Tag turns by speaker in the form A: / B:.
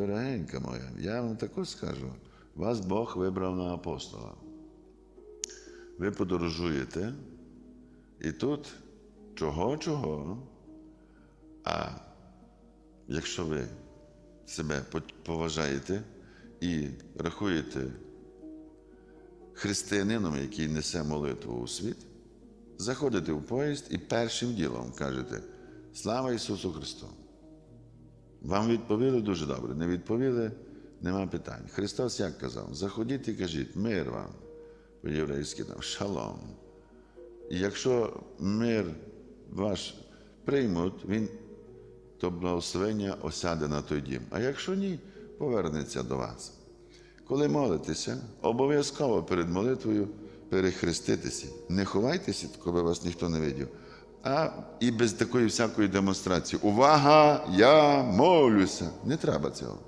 A: дорогенька моя, я вам таку скажу. Вас Бог вибрав на апостола. Ви подорожуєте, і тут чого-чого, а якщо ви себе поважаєте і рахуєте християнином, який несе молитву у світ, заходите в поїзд і першим ділом кажете Слава Ісусу Христу! Вам відповіли дуже добре. Не відповіли, нема питань. Христос як казав? Заходіть і кажіть, мир вам, по-єврейськи там, шалом. І якщо мир ваш приймуть, він, то благословення осяде на той дім. А якщо ні, повернеться до вас. Коли молитеся, обов'язково перед молитвою перехреститися. Не ховайтеся, коли вас ніхто не видів. А і без такої всякої демонстрації. Увага! Я молюся. Не треба цього.